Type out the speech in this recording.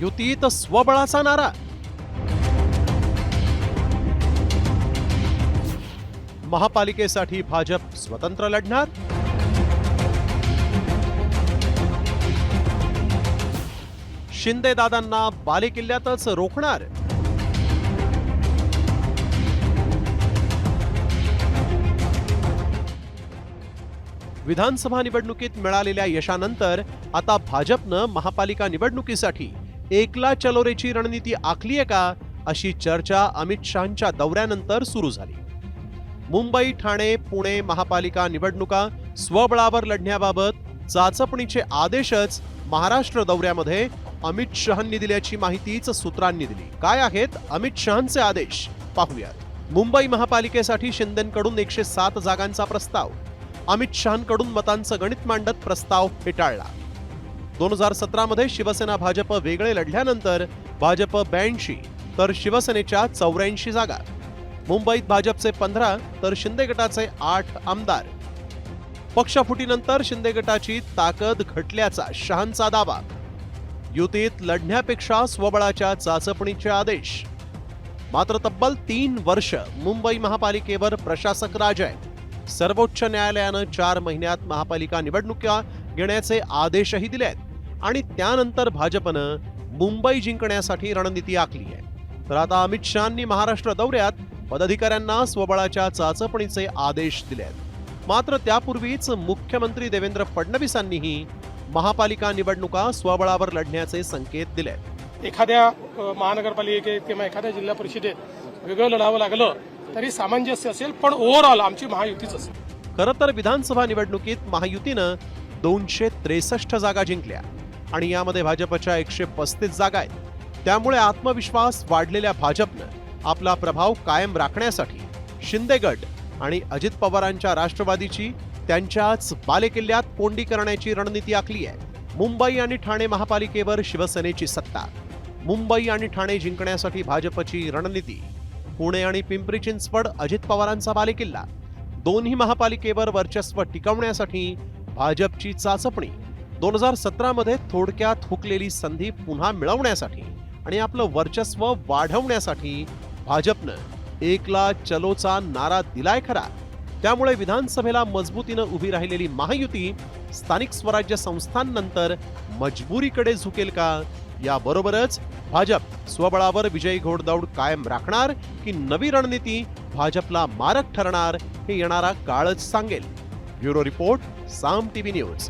युतीत स्वबळाचा नारा. महापालिकेसाठी भाजप स्वतंत्र लढणार? शिंदे दादांना बालेकिल्ल्यातच रोखणार? विधानसभा निवडणुकीत मिळालेल्या यशानंतर आता भाजपनं महापालिका निवडणुकीसाठी एकला चलोरेची रणनीती आखली आहे का? अशी चर्चा अमित शहांच्या दौऱ्यानंतर सुरू झाली. मुंबई ठाणे पुणे महापालिका निवडणुका स्वबळावर लढण्याबाबत चाचपणीचे आदेशच महाराष्ट्र दौऱ्यामध्ये अमित शहांनी दिल्याची माहितीच सूत्रांनी दिली. काय आहेत अमित शहांचे आदेश? पाहूयात. मुंबई महापालिकेसाठी शिंदेकडून एकशे सात जागांचा प्रस्ताव. अमित शहांकडून मतांचं गणित मांडत प्रस्ताव फेटाळला. दोन हजार सतरामध्ये शिवसेना भाजप वेगळे लढल्यानंतर भाजप ब्याऐंशी तर शिवसेनेच्या चौऱ्याऐंशी जागा. मुंबईत भाजपचे पंधरा तर शिंदे गटाचे आठ आमदार. पक्षफुटीनंतर शिंदे गटाची ताकद घटल्याचा शहांचा दावा. युतीत लढण्यापेक्षा स्वबळाच्या चाचपणीचे आदेश. मात्र तब्बल तीन वर्ष मुंबई महापालिकेवर प्रशासक राज. आहे सर्वोच्च न्यायालयानं चार महिन्यात महापालिका निवडणुका घेण्याचे आदेशही दिले आहेत आणि त्यानंतर भाजपनं मुंबई जिंकण्यासाठी रणनीती आखली आहे. तर आता अमित शहांनी महाराष्ट्र दौऱ्यात पदाधिकाऱ्यांना स्वबळाच्या चाचपणीचे आदेश दिले आहेत. मात्र त्यापूर्वीच मुख्यमंत्री देवेंद्र फडणवीसांनीही महापालिका निवडणुका स्वबळावर लढण्याचे संकेत दिले एखाद्या महानगरपालिकेत किंवा एखाद्या जिल्हा परिषदेत वेगळं लढावं लागलं तरी सामंजस्य असेल पण ओव्हरऑल आमची महायुतीच असेल. खरं तर विधानसभा निवडणुकीत महायुतीनं दोनशे त्रेसष्ट जागा जिंकल्या. आणि यामध्ये भाजपच्या एकशे पस्तीस जागा आहेत. त्यामुळे आत्मविश्वास वाढलेल्या भाजपनं आपला प्रभाव कायम राखण्यासाठी शिंदे गट आणि अजित पवारांच्या राष्ट्रवादीची त्यांच्याच बालेकिल्ल्यात कोंडी करण्याची रणनीती आखली आहे. मुंबई आणि ठाणे महापालिकेवर शिवसेनेची सत्ता. मुंबई आणि ठाणे जिंकण्यासाठी भाजपची रणनीती. पुणे आणि पिंपरी चिंचवड अजित पवारांचा बालेकिल्ला. दोन्ही महापालिकेवर वर्चस्व टिकवण्यासाठी भाजपची चाचपणी दोन हजार सतरामध्ये थोडक्यात हुकलेली संधी पुन्हा मिळवण्यासाठी आणि आपलं वर्चस्व वाढवण्यासाठी भाजपनं एकला चलोचा नारा दिलाय खरा. त्यामुळे विधानसभेला मजबूतीनं उभी राहिलेली महायुती स्थानिक स्वराज्य संस्थांनंतर मजबुरीकडे झुकेल का? याबरोबरच भाजप स्वबळावर विजयी घोडदौड कायम राखणार की नवी रणनीती भाजपला मारक ठरणार हे येणारा काळच सांगेल. Bureau report Saam TV news.